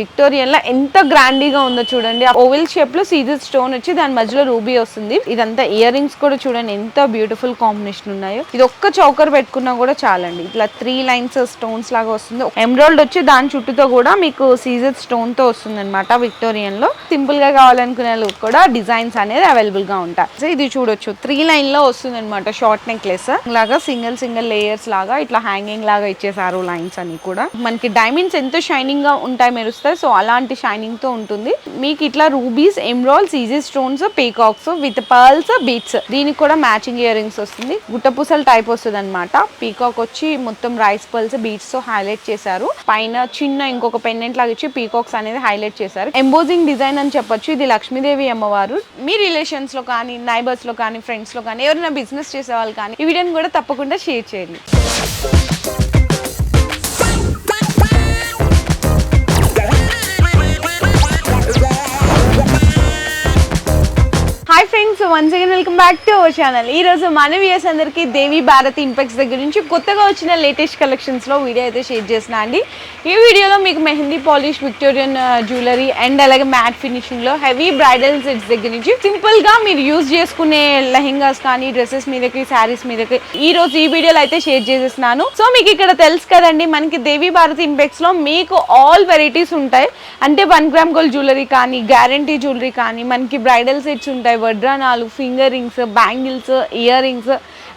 విక్టోరియన్లో ఎంత గ్రాండీగా ఉందో చూడండి. ఓవెల్ షేప్లో సీజర్ స్టోన్ వచ్చి దాని మధ్యలో రూబీ వస్తుంది. ఇదంతా ఇయర్ రింగ్స్ కూడా చూడండి ఎంత బ్యూటిఫుల్ కాంబినేషన్ ఉన్నాయో. ఇది ఒక్క చౌకర్ పెట్టుకున్నా కూడా చాలండి. ఇట్లా త్రీ లైన్స్ స్టోన్స్ లాగా వస్తుంది. ఎమరాల్డ్ వచ్చి దాని చుట్టూతో కూడా మీకు సీజర్ స్టోన్తో వస్తుంది అనమాట విక్టోరియన్లో సింపుల్గా కావాలనుకునే కూడా డిజైన్స్ అనేది అవైలబుల్గా ఉంటాయి. సో ఇది చూడొచ్చు. త్రీ లైన్లో వస్తుంది అనమాట షార్ట్ నెక్లెస్ లాగా సింగిల్ సింగిల్ లేయర్స్ లాగా ఇట్లా హ్యాంగింగ్ లాగా ఇచ్చేసారు లైన్స్ అని కూడా. మనకి డైమండ్స్ ఎంతో షైనింగ్గా ఉంటాయి వస్తాయి. సో అలాంటి షైనింగ్తో ఉంటుంది. మీకు ఇట్లా rubies emeralds easy stones peacocks with pearls beads దీనికి కూడా మ్యాచింగ్ ఇయర్ రింగ్స్ వస్తుంది. గుట్టపూసల టైప్ వస్తుంది అనమాట పీకాక్ వచ్చి మొత్తం రైస్ పర్ల్స్ బీట్స్తో హైలైట్ చేశారు. పైన చిన్న ఇంకొక పెండెంట్ లాగా ఇచ్చి పీకాక్స్ అనేది హైలైట్ చేశారు. ఎంబోజింగ్ డిజైన్ అని చెప్పొచ్చు. ఇది లక్ష్మీదేవి అమ్మవారు. మీ రిలేషన్స్లో కానీ నైబర్స్లో కానీ ఫ్రెండ్స్లో కానీ ఎవరైనా బిజినెస్ చేసే వాళ్ళు కానీ ఈ వీడియోని కూడా తప్పకుండా షేర్ చేయండి. Once again welcome back to our channel ఈ రోజు మన అందరికీ దేవి భారతి ఇంపెక్స్ దగ్గర నుంచి కొత్తగా వచ్చిన లేటెస్ట్ కలెక్షన్స్లో వీడియో అయితే షేర్ చేసిన అండి. ఈ వీడియోలో మీకు mehndi polish Victorian jewellery and అలాగే మ్యాట్ ఫినిషింగ్లో హెవీ బ్రైడల్ సెట్స్ దగ్గర నుంచి సింపుల్గా మీరు యూజ్ చేసుకునే లెహెంగాస్ కానీ డ్రెస్సెస్ మీదకి శారీస్ మీదకి ఈ రోజు ఈ వీడియోలో అయితే షేర్ చేసేసినాను సో మీకు ఇక్కడ తెలుసు కదండి మనకి దేవి భారతి ఇంపెక్స్లో మీకు ఆల్ వెరైటీస్ ఉంటాయి. అంటే వన్ గ్రామ్ గోల్డ్ జ్యువెలరీ కానీ గ్యారంటీ జ్యువెలరీ కానీ మనకి బ్రైడల్ సెట్స్ ఉంటాయి వడ్రానాలు finger rings bangles earrings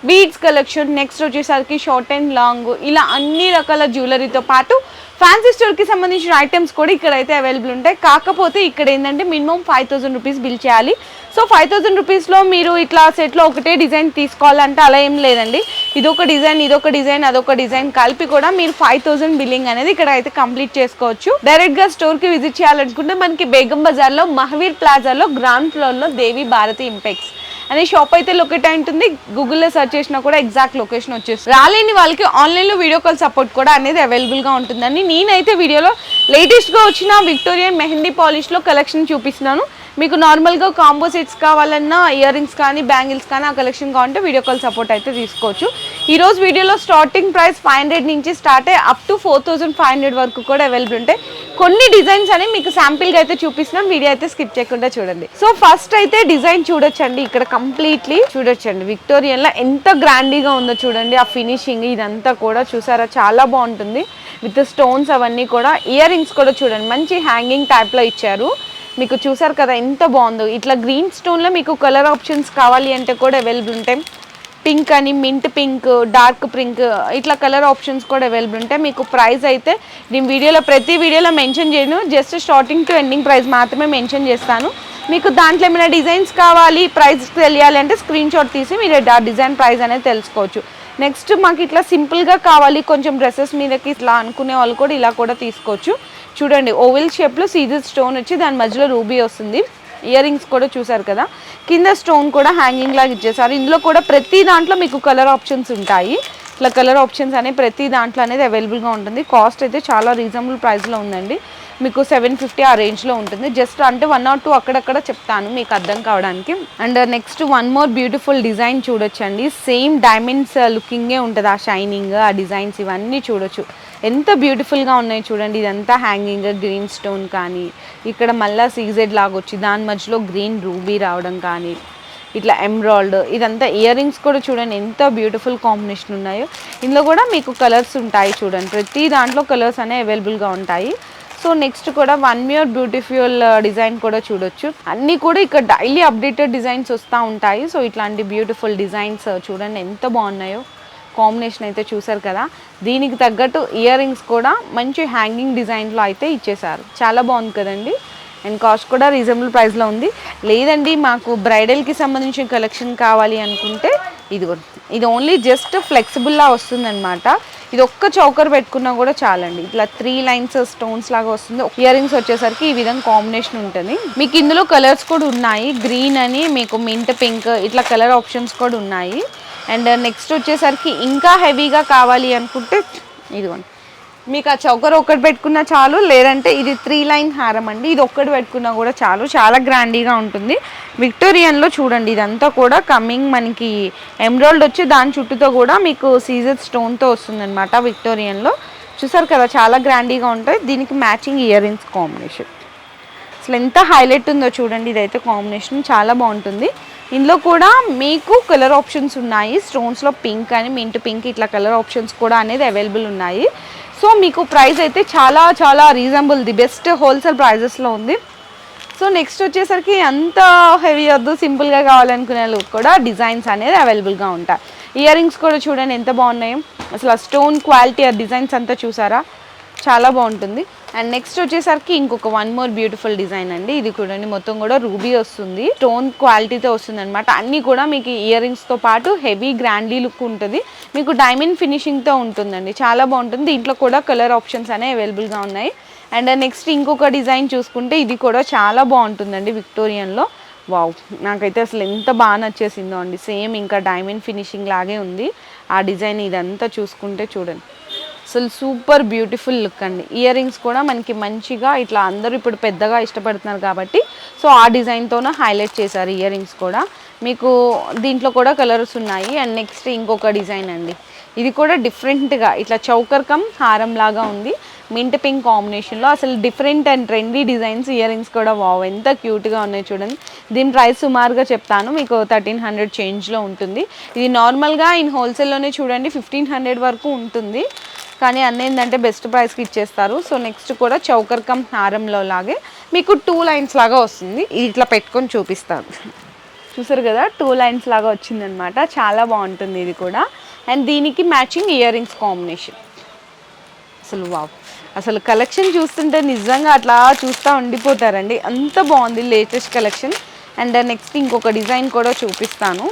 beads collection next వచ్చేసరికి షార్ట్ అండ్ లాంగ్ ఇలా అన్ని రకాల జ్యువెలరీతో పాటు ఫ్యాన్సీ స్టోర్కి సంబంధించిన ఐటమ్స్ కూడా ఇక్కడైతే అవైలబుల్ ఉంటాయి. కాకపోతే ఇక్కడ ఏంటంటే minimum five thousand rupees bill చేయాలి. సో ఫైవ్ థౌసండ్ రూపీస్లో మీరు ఇట్లా సెట్లో ఒకటే డిజైన్ తీసుకోవాలంటే అలా ఏం లేదండి. ఇదొక డిజైన్ ఇదొక డిజైన్ అదొక డిజైన్ కలిపి కూడా మీరు ఫైవ్ థౌసండ్ బిల్లింగ్ అనేది ఇక్కడ అయితే కంప్లీట్ చేసుకోవచ్చు. డైరెక్ట్గా స్టోర్కి విజిట్ చేయాలనుకుంటే మనకి బేగం బజార్లో మహవీర్ ప్లాజాలో గ్రౌండ్ ఫ్లోర్లో దేవి భారతి ఇంపెక్స్ అనే షాప్ అయితే లొకేట్ అయి ఉంటుంది. గూగుల్లో సెర్చ్ చేసినా కూడా ఎగ్జాక్ట్ లొకేషన్ వచ్చేస్తుంది. రాలేని వాళ్ళకి ఆన్లైన్లో వీడియో కాల్ సపోర్ట్ కూడా అనేది అవైలబుల్గా ఉంటుందని నేనైతే వీడియోలో లేటెస్ట్గా వచ్చిన విక్టోరియన్ మెహందీ పాలిష్లో కలెక్షన్ చూపిస్తున్నాను. మీకు నార్మల్గా కాంబో సెట్స్ కావాలన్నా ఇయర్ రింగ్స్ కానీ బ్యాంగిల్స్ కానీ ఆ కలెక్షన్ కావాలంటే వీడియో కాల్ సపోర్ట్ అయితే తీసుకోవచ్చు. ఈ రోజు వీడియోలో స్టార్టింగ్ ప్రైస్ ఫైవ్ హండ్రెడ్ నుంచి స్టార్ట్ అయ్యి up to four thousand five hundred వరకు కూడా అవైలబుల్ ఉంటాయి. కొన్ని డిజైన్స్ అని మీకు శాంపిల్గా అయితే చూపిస్తున్నాం. వీడియో అయితే స్కిప్ చేయకుండా చూడండి. సో ఫస్ట్ అయితే డిజైన్ చూడొచ్చండి. ఇక్కడ కంప్లీట్లీ చూడొచ్చండి. విక్టోరియన్లో ఎంత గ్రాండీగా ఉందో చూడండి. ఆ ఫినిషింగ్ ఇదంతా కూడా చూసారా? చాలా బాగుంటుంది. విత్ స్టోన్స్ అవన్నీ కూడా. ఇయర్ రింగ్స్ కూడా చూడండి. మంచి హ్యాంగింగ్ టైప్లో ఇచ్చారు. మీకు చూసారు కదా ఎంత బాగుందో. ఇట్లా గ్రీన్ స్టోన్లో మీకు కలర్ ఆప్షన్స్ కావాలి అంటే కూడా అవైలబుల్ ఉంటాయి. పింక్ అని మింట్ పింక్ డార్క్ పింక్ ఇట్లా కలర్ ఆప్షన్స్ కూడా అవైలబుల్ ఉంటాయి. మీకు ప్రైస్ అయితే నేను వీడియోలో ప్రతి వీడియోలో మెన్షన్ చేయను. Just starting to ending price మాత్రమే మెన్షన్ చేస్తాను. మీకు దాంట్లో ఏమైనా డిజైన్స్ కావాలి ప్రైస్ తెలియాలి అంటే స్క్రీన్ షాట్ తీసి మీరు ఆ డిజైన్ ప్రైస్ అనేది తెలుసుకోవచ్చు. నెక్స్ట్ మాకు ఇట్లా సింపుల్గా కావాలి కొంచెం డ్రెస్సెస్ మీదకి ఇట్లా అనుకునే వాళ్ళు కూడా ఇలా కూడా తీసుకోవచ్చు. చూడండి ఓవెల్ షేప్లో సీజర్ స్టోన్ వచ్చి దాని మధ్యలో రూబీ వస్తుంది. ఇయర్ రింగ్స్ కూడా చూసారు కదా. కింద స్టోన్ కూడా హ్యాంగింగ్ లాగా ఇచ్చేసారు. ఇందులో కూడా ప్రతి దాంట్లో మీకు కలర్ ఆప్షన్స్ ఉంటాయి. ఇట్లా కలర్ ఆప్షన్స్ అనేవి ప్రతి దాంట్లో అనేది అవైలబుల్గా ఉంటుంది. కాస్ట్ అయితే చాలా రీజనబుల్ ప్రైస్లో ఉందండి. మీకు సెవెన్ ఫిఫ్టీ ఆ రేంజ్లో ఉంటుంది. జస్ట్ అంటే వన్ ఆర్ టూ అక్కడక్కడ చెప్తాను మీకు అర్థం కావడానికి. And next one more beautiful design చూడొచ్చండి. సేమ్ డైమండ్స్ లుకింగే ఉంటుంది ఆ షైనింగ్ ఆ డిజైన్స్ ఇవన్నీ చూడొచ్చు. ఎంత బ్యూటిఫుల్గా ఉన్నాయి చూడండి. ఇదంతా హ్యాంగింగ్ గ్రీన్ స్టోన్ కానీ ఇక్కడ మళ్ళీ సీజెడ్ లాగా వచ్చి దాని మధ్యలో గ్రీన్ రూబీ రావడం కానీ ఇట్లా ఎంబ్రాయిడ్ ఇదంతా ఇయర్ రింగ్స్ కూడా చూడండి ఎంత బ్యూటిఫుల్ కాంబినేషన్ ఉన్నాయో. ఇందులో కూడా మీకు కలర్స్ ఉంటాయి చూడండి. ప్రతి దాంట్లో కలర్స్ అనేవి అవైలబుల్గా ఉంటాయి. సో నెక్స్ట్ కూడా వన్ మ్యూర్ బ్యూటిఫుల్ డిజైన్ కూడా చూడొచ్చు. అన్నీ కూడా ఇక్కడ డైలీ అప్డేటెడ్ డిజైన్స్ వస్తూ ఉంటాయి. సో ఇట్లాంటి బ్యూటిఫుల్ డిజైన్స్ uh, చూడండి ఎంత బాగున్నాయో. కాంబినేషన్ అయితే చూసారు కదా. దీనికి తగ్గట్టు ఇయర్ రింగ్స్ కూడా మంచి హ్యాంగింగ్ డిజైన్లో అయితే ఇచ్చేసారు చాలా బాగుంది కదండి. అండ్ కాస్ట్ కూడా రీజనబుల్ ప్రైస్లో ఉంది. లేదండి మాకు బ్రైడల్కి సంబంధించిన కలెక్షన్ కావాలి అనుకుంటే ఇది ఇది ఓన్లీ జస్ట్ ఫ్లెక్సిబుల్లా వస్తుందన్నమాట. ఇది ఒక్క చౌకర్ పెట్టుకున్నా కూడా చాలండి. ఇట్లా త్రీ లైన్స్ స్టోన్స్ లాగా వస్తుంది. ఇయర్ రింగ్స్ వచ్చేసరికి ఈ విధంగా కాంబినేషన్ ఉంటుంది. మీకు ఇందులో కలర్స్ కూడా ఉన్నాయి. గ్రీన్ అని మీకు మింట్ పింక్ ఇట్లా కలర్ ఆప్షన్స్ కూడా ఉన్నాయి. అండ్ నెక్స్ట్ వచ్చేసరికి ఇంకా హెవీగా కావాలి అనుకుంటే ఇదిగోండి. మీకు ఆ చౌకర్ ఒకటి పెట్టుకున్నా చాలు లేదంటే ఇది త్రీ లైన్ హారం అండి. ఇది ఒక్కటి పెట్టుకున్నా కూడా చాలు. చాలా గ్రాండీగా ఉంటుంది. విక్టోరియన్లో చూడండి ఇదంతా కూడా కమ్మింగ్ మనకి ఎమ్రాల్డ్ వచ్చి దాని చుట్టూతో కూడా మీకు సీజర్ స్టోన్తో వస్తుందన్నమాట విక్టోరియన్లో. చూసారు కదా చాలా గ్రాండీగా ఉంటాయి. దీనికి మ్యాచింగ్ ఇయర్ రింగ్స్ కాంబినేషన్. అసలు ఎంత హైలైట్ ఉందో చూడండి ఇదైతే కాంబినేషన్. చాలా బాగుంటుంది. ఇందులో కూడా మీకు కలర్ ఆప్షన్స్ ఉన్నాయి. స్టోన్స్లో పింక్ అని మింట్ పింక్ ఇట్లా కలర్ ఆప్షన్స్ కూడా అనేది అవైలబుల్ ఉన్నాయి. సో మీకు ప్రైస్ అయితే చాలా చాలా రీజనబుల్ ది బెస్ట్ హోల్సేల్ ప్రైజెస్లో ఉంది. సో నెక్స్ట్ వచ్చేసరికి అంత హెవీ వద్దు సింపుల్గా కావాలనుకునే కూడా డిజైన్స్ అనేది అవైలబుల్గా ఉంటాయి. ఇయర్ రింగ్స్ కూడా చూడండి ఎంత బాగున్నాయో. అసలు ఆ స్టోన్ క్వాలిటీ ఆ డిజైన్స్ అంతా చూసారా? చాలా బాగుంటుంది. అండ్ నెక్స్ట్ వచ్చేసరికి ఇంకొక వన్ మోర్ బ్యూటిఫుల్ డిజైన్ అండి. ఇది చూడండి మొత్తం కూడా రూబీ వస్తుంది. స్టోన్ క్వాలిటీతో వస్తుంది అనమాట అన్నీ కూడా మీకు ఇయర్ రింగ్స్తో పాటు హెవీ గ్రాండీ లుక్ ఉంటుంది. మీకు డైమండ్ ఫినిషింగ్తో ఉంటుందండి. చాలా బాగుంటుంది. దీంట్లో కూడా కలర్ ఆప్షన్స్ అనేవి అవైలబుల్గా ఉన్నాయి. అండ్ నెక్స్ట్ ఇంకొక డిజైన్ చూసుకుంటే ఇది కూడా చాలా బాగుంటుందండి విక్టోరియన్లో వావ్ నాకైతే అసలు ఎంత బాగా నచ్చేసిందో అండి. సేమ్ ఇంకా డైమండ్ ఫినిషింగ్ లాగే ఉంది. ఆ డిజైన్ ఇదంతా చూసుకుంటే చూడండి. అసలు సూపర్ బ్యూటిఫుల్ లుక్ అండి. ఇయర్ రింగ్స్ కూడా మనకి మంచిగా ఇట్లా అందరూ ఇప్పుడు పెద్దగా ఇష్టపడుతున్నారు కాబట్టి సో ఆ డిజైన్తోనే హైలైట్ చేశారు ఇయర్ రింగ్స్ కూడా. మీకు దీంట్లో కూడా కలర్స్ ఉన్నాయి. అండ్ నెక్స్ట్ ఇంకొక డిజైన్ అండి. ఇది కూడా డిఫరెంట్గా ఇట్లా చౌకర్ కమ్ హారం లాగా ఉంది. మింట్ పింక్ కాంబినేషన్లో అసలు different and trendy designs earrings కూడా వావ్. ఎంత క్యూట్గా ఉన్నాయి చూడండి. దీని ప్రైస్ సుమారుగా చెప్తాను. మీకు థర్టీన్ హండ్రెడ్ చేంజ్లో ఉంటుంది. ఇది నార్మల్గా ఇన్ హోల్సేల్లోనే చూడండి ఫిఫ్టీన్ హండ్రెడ్ వరకు ఉంటుంది. కానీ అన్నీ ఏంటంటే బెస్ట్ ప్రైస్కి ఇచ్చేస్తారు. సో నెక్స్ట్ కూడా చౌకర్ కమ్ హారంలో లాగే మీకు టూ లైన్స్ లాగా వస్తుంది. ఇది ఇట్లా పెట్టుకొని చూపిస్తాను. చూసారు కదా టూ లైన్స్ లాగా వచ్చిందనమాట చాలా బాగుంటుంది ఇది కూడా. అండ్ దీనికి మ్యాచింగ్ ఇయర్ రింగ్స్ కాంబినేషన్ అసలు వావ్. అసలు కలెక్షన్ చూస్తుంటే నిజంగా అట్లా చూస్తూ ఉండిపోతారండి. అంత బాగుంది లేటెస్ట్ కలెక్షన్ అండ్ నెక్స్ట్ ఇంకొక డిజైన్ కూడా చూపిస్తాను.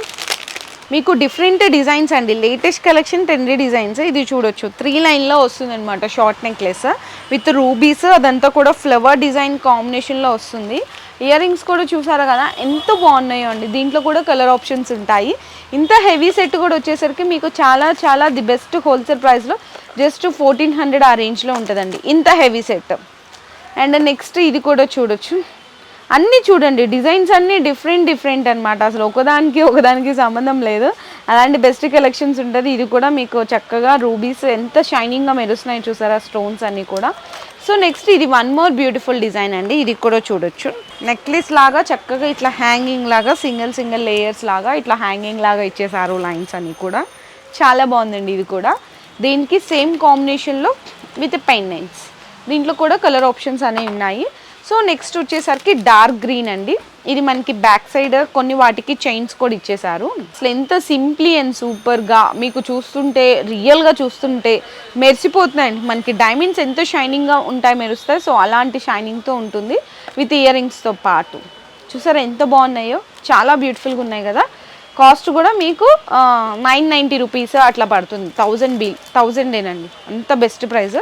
మీకు డిఫరెంట్ డిజైన్స్ అండి. లేటెస్ట్ కలెక్షన్ ట్రెండీ డిజైన్స్ ఇది చూడొచ్చు. త్రీ లైన్లో వస్తుంది అనమాట షార్ట్ నెక్లెస్ విత్ రూబీస్ అదంతా కూడా ఫ్లవర్ డిజైన్ కాంబినేషన్లో వస్తుంది. ఇయర్ రింగ్స్ కూడా చూసారా కదా? ఎంత బాగున్నాయో అండి. దీంట్లో కూడా కలర్ ఆప్షన్స్ ఉంటాయి. ఇంత హెవీ సెట్ కూడా వచ్చేసరికి మీకు చాలా చాలా ది బెస్ట్ హోల్సేల్ ప్రైస్లో జస్ట్ ఫోర్టీన్ హండ్రెడ్ ఆ రేంజ్లో ఉంటుందండి. ఇంత హెవీ సెట్ అండ్ నెక్స్ట్ ఇది కూడా చూడొచ్చు. అన్నీ చూడండి డిజైన్స్ అన్నీ డిఫరెంట్ డిఫరెంట్ అనమాట అసలు ఒకదానికి ఒకదానికి సంబంధం లేదు. అలాంటి బెస్ట్ కలెక్షన్స్ ఉంటుంది. ఇది కూడా మీకు చక్కగా రూబీస్ ఎంత షైనింగ్గా మెరుస్తున్నాయి చూసారా స్టోన్స్ అన్నీ కూడా. సో నెక్స్ట్ ఇది వన్ మోర్ బ్యూటిఫుల్ డిజైన్ అండి. ఇది కూడా చూడొచ్చు. నెక్లెస్ లాగా చక్కగా ఇట్లా హ్యాంగింగ్ లాగా సింగిల్ సింగిల్ లేయర్స్ లాగా ఇట్లా హ్యాంగింగ్ లాగా ఇచ్చేసారు లైన్స్ అన్నీ కూడా. చాలా బాగుందండి ఇది కూడా. దీనికి సేమ్ కాంబినేషన్లో విత్ పెండెంట్స్ దీంట్లో కూడా కలర్ ఆప్షన్స్ అనేవి ఉన్నాయి. సో నెక్స్ట్ వచ్చేసరికి డార్క్ గ్రీన్ అండి. ఇది మనకి బ్యాక్ సైడ్ కొన్ని వాటికి చైన్స్ కూడా ఇచ్చేసారు. అసలు ఎంత సింప్లీ అండ్ సూపర్గా మీకు చూస్తుంటే రియల్గా చూస్తుంటే మెరిసిపోతున్నాయండి. మనకి డైమండ్స్ ఎంత షైనింగ్గా ఉంటాయి మెరుస్తాయి. సో అలాంటి షైనింగ్తో ఉంటుంది విత్ ఇయర్ రింగ్స్తో పాటు. చూసారా ఎంత బాగున్నాయో? చాలా బ్యూటిఫుల్గా ఉన్నాయి కదా. కాస్ట్ కూడా మీకు నైన్ నైంటీ రూపీస్ అట్లా పడుతుంది. థౌజండ్ బిల్ థౌజండేనండి. అంత best price.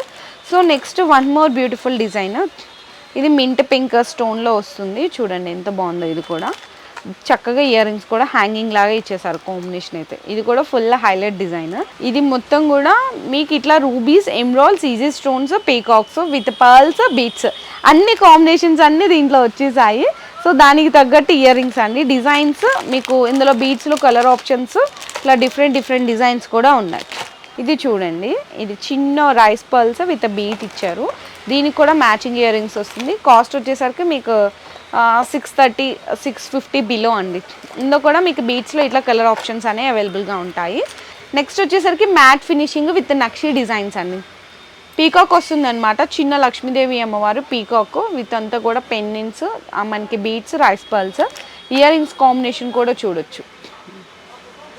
So next one more beautiful design. ఇది మింట్ పింక్ స్టోన్లో వస్తుంది. చూడండి ఎంత బాగుందో ఇది కూడా. చక్కగా ఇయర్ రింగ్స్ కూడా హ్యాంగింగ్ లాగా ఇచ్చేసారు కాంబినేషన్ అయితే. ఇది కూడా ఫుల్ హైలైట్ డిజైన్ ఇది మొత్తం కూడా మీకు ఇట్లా rubies emeralds easy stones peacocks with pearls beads అన్ని కాంబినేషన్స్ అన్ని దీంట్లో వచ్చేసాయి. సో దానికి తగ్గట్టు ఇయర్ రింగ్స్ అండి. డిజైన్స్ మీకు ఇందులో బీట్స్లో కలర్ ఆప్షన్స్ ఇట్లా డిఫరెంట్ డిఫరెంట్ డిజైన్స్ కూడా ఉన్నాయి. ఇది చూడండి. ఇది చిన్న రైస్ పర్ల్స్ విత్ బీట్ ఇచ్చారు. దీనికి కూడా మ్యాచింగ్ ఇయర్ రింగ్స్ వస్తుంది. కాస్ట్ వచ్చేసరికి మీకు six thirty six fifty below అండి. ఇందులో కూడా మీకు బీట్స్లో ఇట్లా కలర్ ఆప్షన్స్ అనేవి అవైలబుల్గా ఉంటాయి. నెక్స్ట్ వచ్చేసరికి matte finishing with nakshi designs అండి. పీకాక్ వస్తుందన్నమాట. చిన్న లక్ష్మీదేవి అమ్మవారు పీకాక్ విత్ అంతా కూడా పెన్నిన్స్ మనకి beads rice pearls earrings combination కూడా చూడొచ్చు.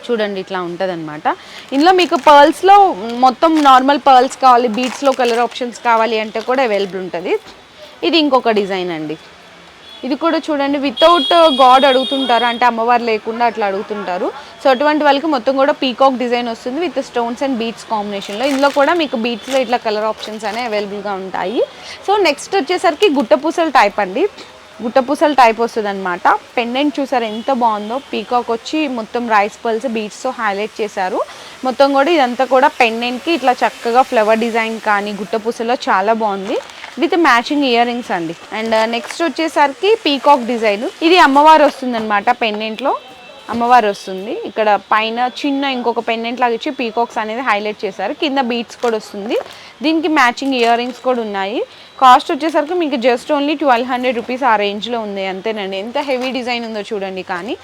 చూడండి ఇట్లా ఉంటుంది అనమాట ఇందులో మీకు పర్ల్స్లో మొత్తం నార్మల్ పర్ల్స్ కావాలి బీట్స్లో కలర్ ఆప్షన్స్ కావాలి అంటే కూడా అవైలబుల్ ఉంటుంది. ఇది ఇంకొక డిజైన్ అండి. ఇది కూడా చూడండి వితౌట్ గాడ్ అడుగుతుంటారు అంటే అమ్మవారు లేకుండా అట్లా అడుగుతుంటారు. సో అటువంటి వాళ్ళకి మొత్తం కూడా పీకాక్ డిజైన్ వస్తుంది విత్ స్టోన్స్ అండ్ బీట్స్ కాంబినేషన్లో ఇందులో కూడా మీకు బీట్స్లో ఇట్లా కలర్ ఆప్షన్స్ అనేవి అవైలబుల్గా ఉంటాయి. సో నెక్స్ట్ వచ్చేసరికి గుట్టపూసల టైప్ అండి. గుట్టపూసలు టైప్ వస్తుంది అనమాట పెండెంట్ చూసారు ఎంత బాగుందో? పీకాక్ వచ్చి మొత్తం రైస్ పల్స్ బీట్స్తో హైలైట్ చేశారు. మొత్తం కూడా ఇదంతా కూడా పెండెంట్కి ఇట్లా చక్కగా ఫ్లవర్ డిజైన్ కానీ గుట్టపూసలో చాలా బాగుంది. విత్ మ్యాచింగ్ ఇయర్ రింగ్స్ అండి అండ్ నెక్స్ట్ uh, వచ్చేసరికి పీకాక్ డిజైన్ ఇది అమ్మవారు వస్తుంది అనమాట పెండెంట్లో అమ్మవారు వస్తుంది. ఇక్కడ పైన చిన్న ఇంకొక పెండెంట్ లాగా ఇచ్చి పీకాక్స్ అనేది హైలైట్ చేశారు. కింద బీట్స్ కూడా వస్తుంది. దీనికి మ్యాచింగ్ ఇయర్ రింగ్స్ కూడా ఉన్నాయి. కాస్ట్ వచ్చేసరికి మీకు just only twelve hundred rupees ఆ రేంజ్లో ఉంది. అంతేనండి. ఎంత హెవీ డిజైన్ ఉందో చూడండి కానీ.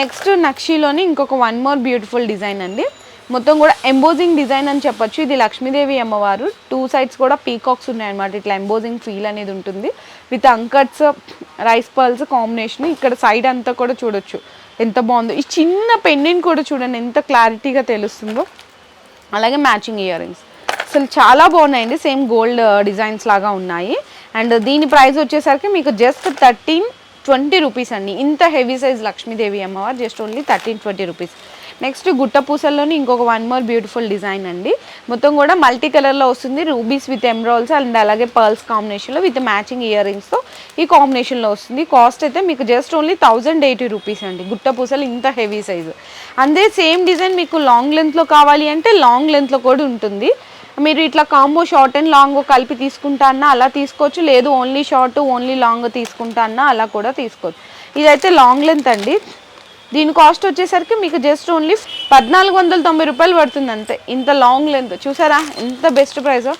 నెక్స్ట్ నక్షీలోని ఇంకొక వన్ మోర్ బ్యూటిఫుల్ డిజైన్ అండి. మొత్తం కూడా ఎంబోజింగ్ డిజైన్ అని చెప్పొచ్చు. ఇది లక్ష్మీదేవి అమ్మవారు. టూ సైడ్స్ కూడా పీకాక్స్ ఉన్నాయన్నమాట. ఇట్లా ఎంబోజింగ్ ఫీల్ అనేది ఉంటుంది. With uncuts rice pearls combination ఇక్కడ సైడ్ అంతా కూడా చూడొచ్చు. ఎంత బాగుందో. ఈ చిన్న పెండెంట్ కూడా చూడండి ఎంత క్లారిటీగా తెలుస్తుందో. అలాగే మ్యాచింగ్ ఇయర్ రింగ్స్ అసలు చాలా బాగున్నాయండి సేమ్ గోల్డ్ డిజైన్స్ లాగా ఉన్నాయి. అండ్ దీని ప్రైస్ వచ్చేసరికి మీకు జస్ట్ థర్టీన్ ట్వంటీ రూపీస్ అండి. ఇంత హెవీ సైజ్ లక్ష్మీదేవి అమ్మవారు just only thirteen twenty rupees. Next గుట్ట పూసల్లోని ఇంకొక వన్ మోర్ బ్యూటిఫుల్ డిజైన్ అండి. మొత్తం కూడా మల్టీ కలర్లో వస్తుంది. రూబీస్ విత్ ఎమ్రాల్స్ అండ్ అలాగే పర్ల్స్ కాంబినేషన్లో విత్ మ్యాచింగ్ ఇయర్ రింగ్స్తో ఈ కాంబినేషన్లో వస్తుంది. కాస్ట్ అయితే మీకు just only thousand eighty rupees అండి. గుట్ట పూసలు ఇంత హెవీ సైజు అందే సేమ్ డిజైన్ మీకు లాంగ్ లెంత్లో కావాలి అంటే లాంగ్ లెంత్లో కూడా ఉంటుంది. మీరు ఇట్లా కాంబో షార్ట్ అండ్ లాంగ్ కలిపి తీసుకుంటా అన్నా అలా తీసుకోవచ్చు. లేదు ఓన్లీ షార్ట్ ఓన్లీ లాంగ్ తీసుకుంటా అన్నా అలా కూడా తీసుకోవచ్చు. ఇదైతే లాంగ్ లెంత్ అండి. దీని కాస్ట్ వచ్చేసరికి మీకు జస్ట్ ఓన్లీ పద్నాలుగు వందల తొంభై రూపాయలు పడుతుంది అంతే. ఇంత లాంగ్ లెంత్ చూసారా? ఎంత బెస్ట్ ప్రైస్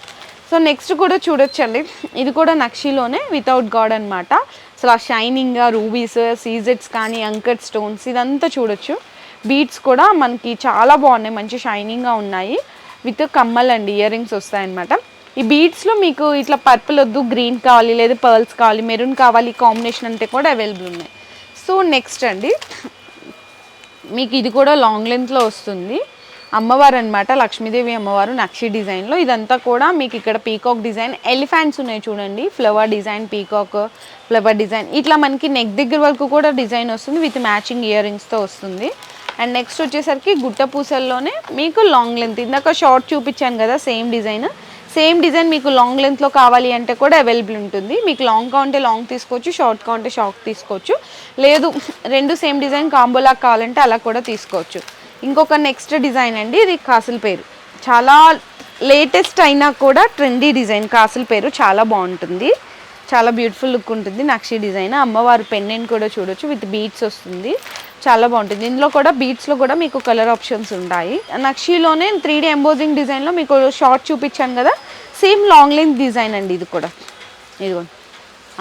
సో నెక్స్ట్ కూడా చూడొచ్చండి. ఇది కూడా నక్షీలోనే వితౌట్ గాడ్ అనమాట అసలు ఆ షైనింగ్గా రూబీస్ సీజెట్స్ కానీ అంకట్ స్టోన్స్ ఇదంతా చూడొచ్చు. బీడ్స్ కూడా మనకి చాలా బాగున్నాయి. మంచి షైనింగ్గా ఉన్నాయి. విత్ కమ్మల్ అండి ఇయర్ రింగ్స్ వస్తాయన్నమాట. ఈ బీడ్స్లో మీకు ఇట్లా పర్పుల్ వద్దు గ్రీన్ కావాలి లేదా పర్ల్స్ కావాలి మెరూన్ కావాలి కాంబినేషన్ అంటే కూడా అవైలబుల్ ఉన్నాయి. సో నెక్స్ట్ అండి. మీకు ఇది కూడా లాంగ్ లెంత్లో వస్తుంది. అమ్మవారు అనమాట లక్ష్మీదేవి అమ్మవారు నక్షి డిజైన్లో. ఇదంతా కూడా మీకు ఇక్కడ పీకాక్ డిజైన్ ఎలిఫెంట్స్ ఉన్నాయి చూడండి flower design peacock flower design ఇట్లా మనకి నెక్ దగ్గర వరకు కూడా డిజైన్ వస్తుంది విత్ మ్యాచింగ్ ఇయర్ రింగ్స్తో వస్తుంది. అండ్ నెక్స్ట్ వచ్చేసరికి గుట్ట పూసల్లోనే మీకు లాంగ్ లెంత్ ఇందాక షార్ట్ చూపించాను కదా సేమ్ డిజైన్ సేమ్ డిజైన్ మీకు లాంగ్ లెంత్లో కావాలి అంటే కూడా అవైలబుల్ ఉంటుంది. మీకు లాంగ్ కావాలంటే లాంగ్ తీసుకోవచ్చు షార్ట్ కావాలంటే షార్ట్ తీసుకోవచ్చు. లేదు రెండు సేమ్ డిజైన్ కాంబోలా కావాలంటే అలా కూడా తీసుకోవచ్చు. ఇంకొక నెక్స్ట్ డిజైన్ అండి ఇది కాసుల పేరు. చాలా లేటెస్ట్ అయినా కూడా ట్రెండీ డిజైన్ కాసుల పేరు చాలా బాగుంటుంది. చాలా బ్యూటిఫుల్ లుక్ ఉంటుంది నక్షి డిజైన్. అమ్మవారు పెన్నెంట్ కూడా చూడొచ్చు విత్ బీట్స్ వస్తుంది. చాలా బాగుంటుంది. ఇందులో కూడా బీట్స్లో కూడా మీకు కలర్ ఆప్షన్స్ ఉంటాయి. నక్షిలోనే త్రీ డీ ఎంబోజింగ్ డిజైన్లో మీకు షార్ట్ చూపించాను కదా సేమ్ లాంగ్ లెంత్ డిజైన్ అండి ఇది కూడా. ఇదిగోండి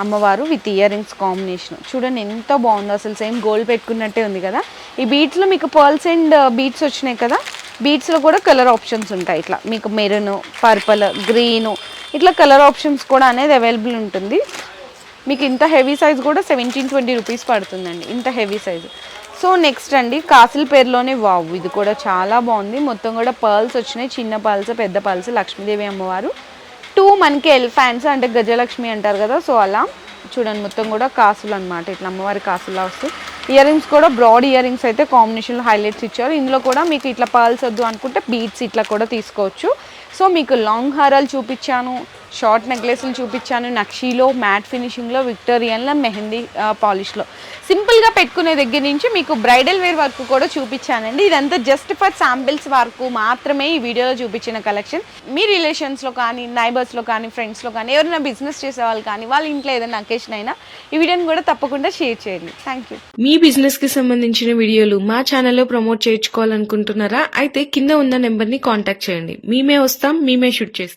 అమ్మవారు విత్ ఇయర్ రింగ్స్ కాంబినేషన్. చూడండి ఎంత బాగుందో అసలు సేమ్ గోల్డ్ పెట్టుకున్నట్టే ఉంది కదా. ఈ బీట్స్లో మీకు పర్ల్స్ అండ్ బీట్స్ వచ్చినాయి కదా. బీట్స్లో కూడా కలర్ ఆప్షన్స్ ఉంటాయి ఇట్లా. మీకు మెరూన్ పర్పుల్ గ్రీను ఇట్లా కలర్ ఆప్షన్స్ కూడా అనేది అవైలబుల్ ఉంటుంది. మీకు ఇంత హెవీ సైజ్ కూడా సెవెంటీన్ ట్వంటీ రూపీస్ పడుతుందండి. ఇంత హెవీ సైజు. సో నెక్స్ట్ అండి కాసిల్ పేరులోనే వావ్ ఇది కూడా చాలా బాగుంది. మొత్తం కూడా పర్ల్స్ వచ్చినాయి చిన్న పర్ల్స్ పెద్ద పర్ల్స్ లక్ష్మీదేవి అమ్మవారు. టూ మనకి ఎలిఫాంట్స్ అంటే గజలక్ష్మి అంటారు కదా సో అలా చూడండి మొత్తం కూడా కాసులు అనమాట ఇట్లా అమ్మవారి కాసులా వస్తాయి. ఇయర్ రింగ్స్ కూడా బ్రాడ్ ఇయర్ రింగ్స్ అయితే కాంబినేషన్లో హైలైట్స్ ఇచ్చారు. ఇందులో కూడా మీకు ఇట్లా పర్ల్స్ వద్దు అనుకుంటే బీట్స్ ఇట్లా కూడా తీసుకోవచ్చు. సో మీకు లాంగ్ హారాలు చూపించాను షార్ట్ నెక్లెస్లు చూపించాను నక్షీలో మ్యాట్ ఫినిషింగ్లో విక్టోరియన్లో మెహందీ పాలిష్లో. సింపుల్గా పెట్టుకునే దగ్గర నుంచి మీకు బ్రైడల్ వేర్ వరకు కూడా చూపించానండి. ఇదంతా జస్ట్ ఫర్ శాంపిల్స్ వరకు మాత్రమే ఈ వీడియోలో చూపించిన కలెక్షన్. మీ రిలేషన్స్లో కానీ నైబర్స్లో కానీ ఫ్రెండ్స్లో కానీ ఎవరైనా బిజినెస్ చేసే వాళ్ళు కానీ వాళ్ళ ఇంట్లో ఏదైనా అకేషన్ అయినా ఈ వీడియోని కూడా తప్పకుండా షేర్ చేయండి. థ్యాంక్ యూ మీ బిజినెస్కి సంబంధించిన వీడియోలు మా ఛానల్లో ప్రమోట్ చేయించుకోవాలనుకుంటున్నారా? అయితే కింద ఉన్న నెంబర్ని కాంటాక్ట్ చేయండి. మేమే వస్తాం. మేమే షూట్ చేస్తాం.